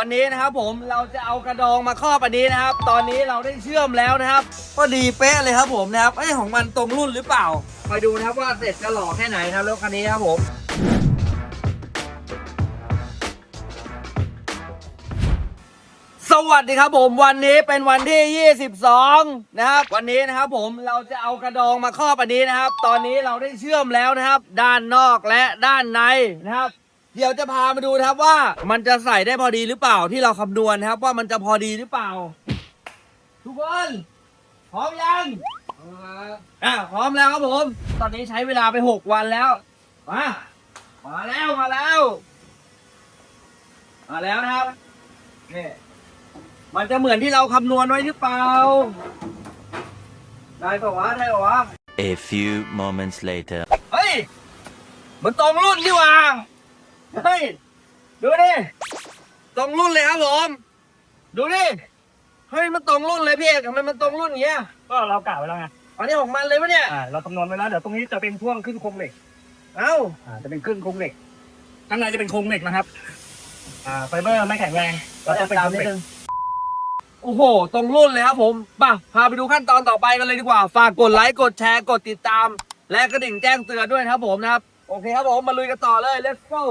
วันนี้นะครับผมเราจะเอากระดองมาครอบอันนี้นะครับ ตอนนี้เราได้เชื่อมแล้วนะครับ ก็ดีเป๊ะเลยครับผมนะครับไอ้ของมันตรงรุ่นหรือเปล่าคอยดูนะครับว่าเสร็จจะหล่อแค่ไหนนะครับรถคันนี้ครับผมสวัสดีครับผมวันนี้เป็นวันที่ 22 นะครับ วันนี้นะครับผมเราจะเอากระดองมาครอบอันนี้นะครับ ตอนนี้เราได้เชื่อมแล้วนะครับ ด้านนอกและด้านในนะครับ เดี๋ยวจะพามาดูนะครับว่า มันจะใส่ได้พอดีหรือเปล่าที่เราคำนวณนะครับ ว่ามันจะพอดีหรือเปล่า ทุกคนพร้อมยังอะพร้อมแล้วครับผม ตอนนี้ใช้เวลาไป6วันแล้วมามาแล้วมาแล้วมาแล้วนะครับนี่มันจะเหมือนที่เราคำนวณไว้หรือเปล่าได้ปะวะได้ปะวะ A few moments later. เฮ้ยมันตรงรุ่นนี่หว่า เฮ้ย ดูดิตรงรุ่นเลยครับผมดูดิเฮ้ยมันตรงรุ่นเลยพี่เอกทำไมมันตรงรุ่นอย่างเงี้ยก็เรากะไว้แล้วไงอันนี้ของมันเลยปะเนี่ย อ่าเราคำนวณไว้แล้วเดี๋ยวตรงนี้จะเป็นพ่วงขึ้นโครงเหล็กเอ้าอ่าจะเป็นขึ้นโครงเหล็กข้างในจะเป็นโครงเหล็กนะครับ อ่าไฟเบอร์ไม่แข็งแรงเราต้องเป็นโครงเหล็ก โอ้โห ตรงรุ่นเลยครับผมป่ะพาไปดูขั้นตอนต่อไปกันเลยดีกว่า ฝากกดไลค์กดแชร์กดติดตาม และกระดิ่งแจ้งเตือนด้วยนะครับผมนะครับ โอเคครับผมมาลุยกันต่อเลย let's go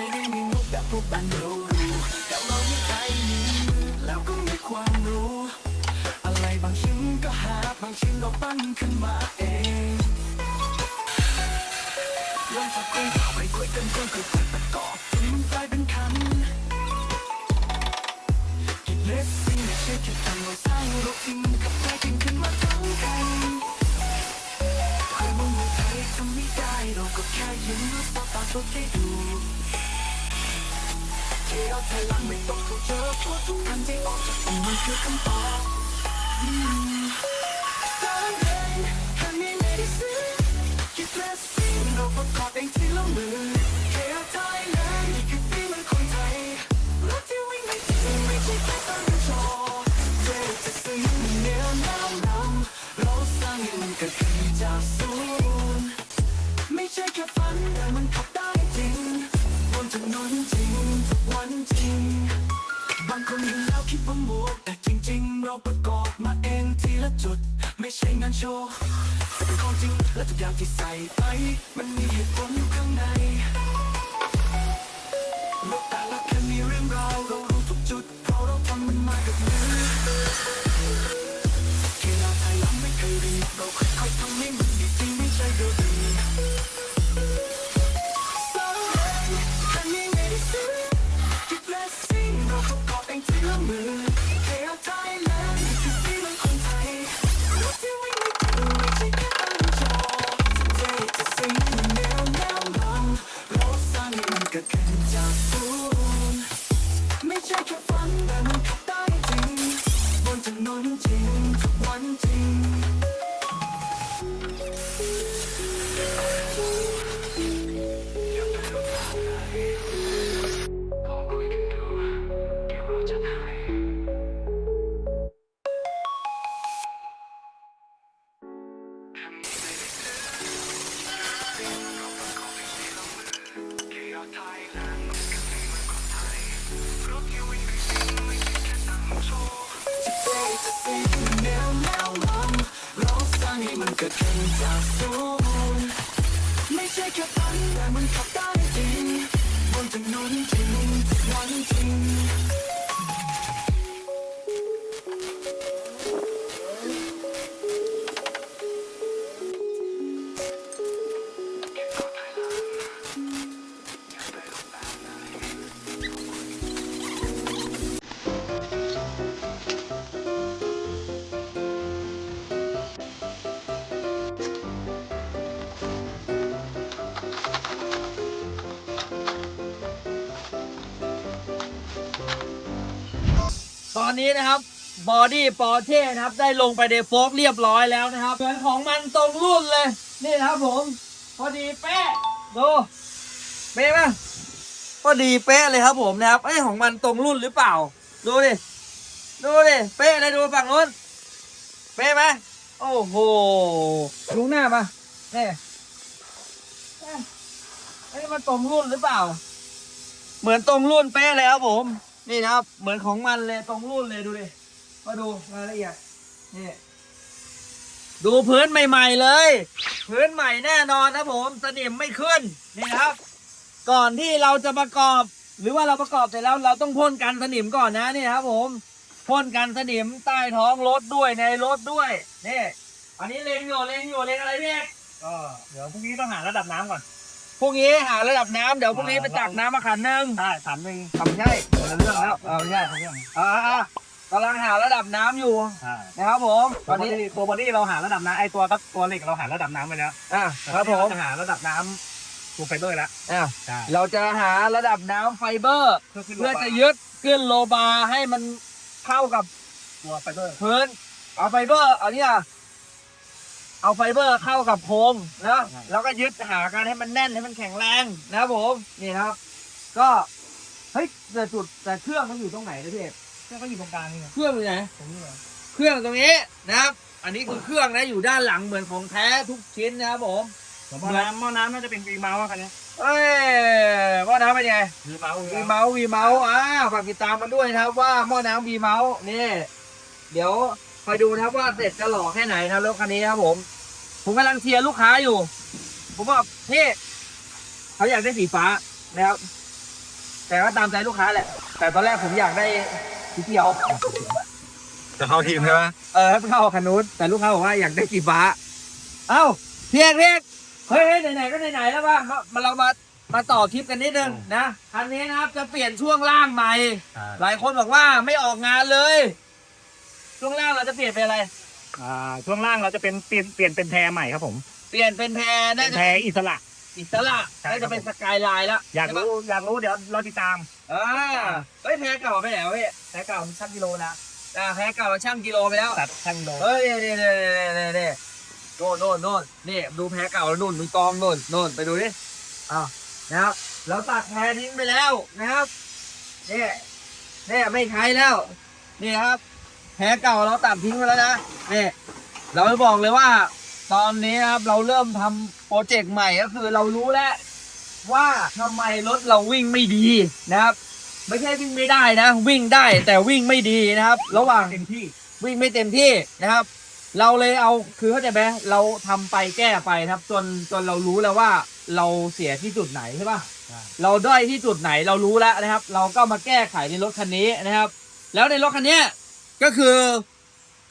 ไม่ได้มีงบแบบพวกบันโดรูแต่เรามีใจมีแล้วก็มีความรู้ อะไรบางชิ้นก็หาบางชิ้นเราปั้นขึ้นมาเองลองจับกุ้งไปด้วยกันจนเกิดการประกอบจนมันกลายเป็นคันกินเล็บซิ่งไม่ใช่แค่ทำเราสร้างรถจริงกับใจจริงขึ้นมาทั้งกันใครมองว่าไทยทำไม่ได้เราก็แค่ยืนรู้ต่อตาตัวให้ดู ที่ยวไทยหลังไม่ต้องถูกเจอเพราะทุกอันที่ออกจากผมมันคือคำตอบอืมสร้างเองแค่นี้ไม่ได้ซื้อคิดและสิ่งเราประกอบเองที่ละมือเที่ยวไทยแลนด์นี่คือฝีมือคนไทยรถที่วิ่งไม่จริงไม่ใช่แค่ตั้งจอเพื่อจะซื้อมันแนวน้ำน้ำเราสร้างให้มันเกิดขึ้นจากศูนย์ไม่ใช่แค่ฝันแต่มันขับได้จริงบนถนนจริงทุกวัน จริง บางคนเห็นแล้วคิดว่าโมวแต่จริง ๆ เราประกอบมาเองทีละจุด ไม่ใช่งานโชว์แต่เป็นของจริงและทุกอย่างที่ใส่ไป มันมีเหตุผลอยู่ข้างในรถแต่ละคันมีเรื่องราวเรารู้ทุกจุดเพราะเราทำมันมากับมือ เท่จะซิ่งแนวแนวลองเราสร้างให้มันเกิดขึ้นจากศูนย์ไม่ใช่แค่ฝันแต่มันขับได้จริงบนถนนจริงวันจริง ตอนนี้นะครับบอดี้ปอร์เช่นะครับ ได้ลงไปในโฟกเรียบร้อยแล้วนะครับเหมือนของมันตรงรุ่นเลย นี่นะครับผม พอดีเป๊ะดูเป๊ะไหมพอดีเป๊ะเลยครับผมนะครับไอ้ของมันตรงรุ่นหรือเปล่า ดูดิดูดิเป๊ะเลยดูฝั่งนู้นเป๊ะไหมโอ้โหดูหน้ามาเนี่ยเอ๊ะเอ้มันตรงรุ่นหรือเปล่า เหมือนตรงรุ่นเป๊ะเลยครับผม นี่นะครับ เหมือนของมันเลยตรงรุ่นเลยดูดิมาดูรายละเอียดนี่ดูพื้นใหม่ ๆ เลย พื้นใหม่แน่นอนนะผมสนิมไม่ขึ้นนี่นะครับ ก่อนที่เราจะประกอบ หรือว่าเราประกอบเสร็จแล้วเราต้องพ่นกันสนิมก่อนนะนี่ครับ ผมพ่นกันสนิมใต้ท้องรถด้วยในรถด้วยนี่อันนี้เลงอยู่เลงอยู่เลงอะไรพี่เอกก็เดี๋ยวพรุ่งนี้ต้องหาระดับน้ำก่อน พรุ่งนี้หาระดับน้ำเดี๋ยวพรุ่งนี้ไปตักน้ำมาขันหนึงใช่ถามหนึ่งทำใช่คนละเรื่องแล้วเอาไม่ใช่เรื่องอ่าๆกำลังหาระดับน้ำอยู่ใช่นะครับผมตตออนนนี้นี้ตัวบอดี้เราหาระดับน้ำไอตัวก็ตัวเหล็กเราหาระดับน้ำไปแล้วอะครับผมจะหาระดับน้ำตัวไฟเบอร์แล้วอะใช่เราจะหาระดับน้ำไฟเบอร์ เพื่อขึ้นเพื่อจะยึดขึ้นโลบาร์ให้มันเข้ากับตัวไฟเบอร์พื้นเอาไฟเบอร์เอาเนี่ย เอาไฟเบอร์เข้ากับโครงนะแล้วก็ยึดหากันให้มันแน่นให้มันแข็งแรงนะครับผมนี่นะครับ ก็เฮ้ยแต่จุดแต่เครื่องมันอยู่ตรงไหนนะพี่เอกเครื่องก็อยู่ตรงกลางนี่ไงเครื่องอยู่ไหนตรงนี้เลยเครื่องตรงนี้นะครับ อันนี้คือเครื่องนะอยู่ด้านหลังเหมือนของแท้ทุกชิ้นนะครับผมหม้อน้ำหม้อน้ำน่าจะเป็นวีเมาส์คันนี้เอ้ยหม้อน้ำเป็นไงวีเมาส์วีเมาส์วีเมาส์อ่าฝากติดตามมันด้วยนะครับว่าหม้อน้ำวีเมาส์นี่ เดี๋ยวค อยดูนะครับว่าเสร็จจะหล่อแค่ไหนนะครับรถคันนี้ครับผม ผมกำลังเชียร์ลูกค้าอยู่ ผมบอกพี่เขาอยากได้สีฟ้านะครับ แต่ก็ตามใจลูกค้าแหละ แต่ตอนแรกผมอยากได้สีเขียว จะเข้าทีมใช่ไหมเออให้เข้าคันนู้นแต่ลูกค้าบอกว่าอยากได้สีฟ้า เอ้าเพียกเพียกเฮ้ยเฮ้ยไหนๆก็ไหนๆแล้วว่ามามาเรามามาต่อคลิปกันนิดนึงนะคันนี้นะครับจะเปลี่ยนช่วงล่างใหม่ หลายคนบอกว่าไม่ออกงานเลย ช่วงล่างเราจะเปลี่ยนเป็นอะไร อ่าช่วงล่างเราจะเป็นเปลี่ยนเปลี่ยนเป็นแพรใหม่ครับผมเปลี่ยนเป็นแพรเป็น่านจะแพรอิสระ อิสระใช่น่าครัจะบเป็นสกายไลน์แล้วอยากรู้อยากรู้เดี๋ยวเราติดตามอ่าเฮ้ยแพรเก่าไปไหนวะพี่แพรเก่ามันชั่งกิโลนะอ่าแพรเก่าช่างกิโลไปแล้ว ตัดชั่งกิโลเฮ้ยนี่นี่นี่นี่นี่โน่นโน่นโน่นนี่ดูแพ้เก่าแล้วนู่นดูกองโน่นโน่นไปดูดิอ้าวนะครับเราตัดแพ้ทิ้งไปแล้วนะครับนี่นี่ไม่ใช้แล้ว นี่ครับ แพ้เก่าเราตัดทิ้งไปแล้วนะนี่เราจะบอกเลยว่า ตอนนี้นะครับเราเริ่มทำโปรเจกต์ใหม่ก็คือเรารู้แล้วว่าทำไมรถเราวิ่งไม่ดีนะครับ ไม่ใช่วิ่งไม่ได้นะ วิ่งได้แต่วิ่งไม่ดีนะครับ ระหว่างเต็มที่วิ่งไม่เต็มที่นะครับ เราเลยเอาคือเข้าใจไหมเราทำไปแก้ไปนะครับ จนจนเรารู้แล้วว่าเราเสียที่จุดไหนใช่ปะ เราด้อยที่จุดไหนเรารู้แล้วนะครับ เราก็มาแก้ไขในรถคันนี้นะครับ แล้วในรถคันเนี้ย ก็คือ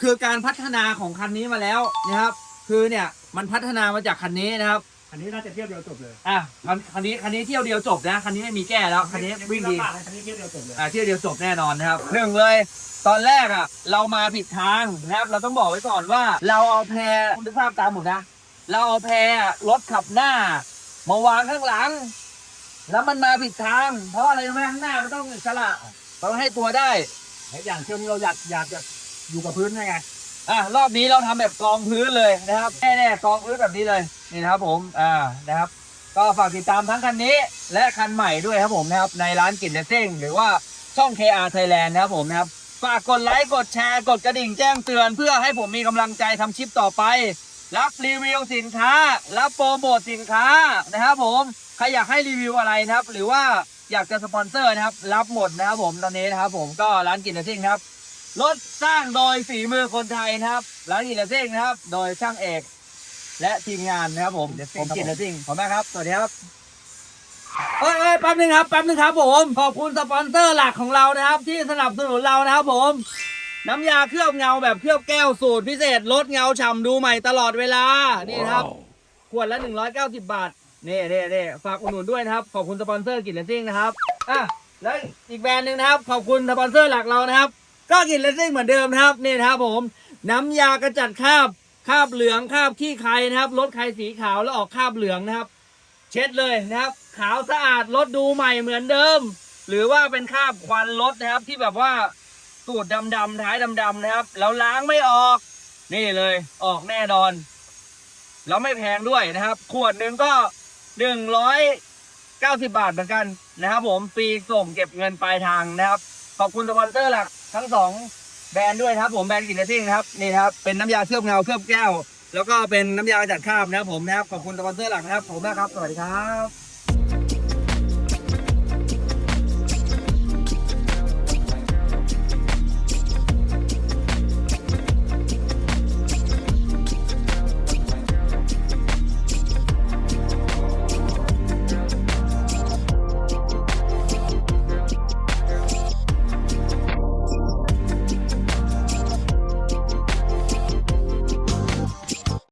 คือการพัฒนาของคันนี้มาแล้วนะครับ คือเนี่ยมันพัฒนามาจากคันนี้นะครับอันนี้น่าจะเทียบเดียวจบเลยอะคันคันนี้คันนี้เที่ยวเดียวจบนะคันนี้ไม่มีแก้แล้วคันนี้วิ่งดีอันนี้เทียบเดียวจบเลยอ่าเที่ยวเดียวจบแน่นอนนะครับหนึ่งเลย ตอนแรกอะ เรามาผิดทางนะครับเราต้องบอกไว้ก่อนว่า เราเอาแพรคุณดูภาพตามผมนะ เราเอาแพรรถขับหน้ามาวางข้างหลัง แล้วมันมาผิดทาง เพราะอะไรรู้ไหมข้างหน้ามันต้องอิสระต้องให้ตัวได้และ อย่างเช่นเราอยากอยากจะอยู่กับพื้นไงอะรอบนี้เราทำแบบกองพื้นเลยนะครับแน่ๆกองพื้นแบบนี้เลยนี่นะครับผมอ่านะครับ ก็ฝากติดตามทั้งคันนี้ และคันใหม่ด้วยครับผมนะครับในร้านกินเดซิ่งหรือว่าช่อง KR Thailand นะครับผมนะครับฝากกดไลค์กดแชร์กดกระดิ่งแจ้งเตือน เพื่อให้ผมมีกำลังใจทำคลิปต่อไป รับรีวิวสินค้า รับโปรโมทสินค้านะครับผมใครอยากให้รีวิวอะไรนะครับ หรือว่า อยากจะสปอนเซอร์นะครับ รับหมดนะครับผมตอนนี้นะครับผมก็ร้านกินเดซิ่งนะครับรถสร้างโดยฝีมือคนไทยนะครับร้านกินเลสซิ่งนะครับ โดยช่างเอก และทีมงานนะครับผมผมกินเลสซิ่งขอบคุณมากครับสวัสดีครับเอ้ยเอ้ยแป๊บนึงครับแป๊บนึงครับผมขอบคุณสปอนเซอร์หลักของเรานะครับ ที่สนับสนุนเรานะครับผม น้ำยาเคลือบเงาแบบเคลือบแก้วสูตรพิเศษลดเงาฉ่ำดูใหม่ตลอดเวลานี่นะครับขวดละ 190 บาท นี่นี่นี่ฝากอุดหนุนด้วยนะครับ ขอบคุณสปอนเซอร์กินเลสซิ่งนะครับอะแล้วอีกแบรนด์หนึ่งนะครับ ขอบคุณสปอนเซอร์หลักเรานะครับ ก็กินเลสซิ่งเหมือนเดิมนะครับนี่นะครับผม น้ำยากระจัดคราบคราบเหลืองคราบขี้ใครนะครับรถใครสีขาวแล้วออกคราบเหลืองนะครับ เช็ดเลยนะครับ ขาวสะอาดรถดูใหม่เหมือนเดิม หรือว่าเป็นคราบควันรถนะครับที่แบบว่าตูดดำๆท้ายดำๆนะครับ แล้วล้างไม่ออก นี่เลยออกแน่นอน แล้วไม่แพงด้วยนะครับ ขวดหนึ่งก็ หนึ่งร้อยเก้าสิบาทเหมือนกันนะครับ ผมฟรีส่งเก็บเงินปลายทางนะครับ ขอบคุณสปอนเซอร์หลักทั้งสองแบรนด์ด้วยนะครับ ผมแบรนด์กินเลสซิ่งนะครับนี่นะครับเป็นน้ำยาเคลือบเงาเคลือบแก้ว แล้วก็เป็นน้ำยาจัดคราบนะครับผมนะครับขอบคุณสปอนเซอร์หลักนะครับ ผมนะครับสวัสดีครับ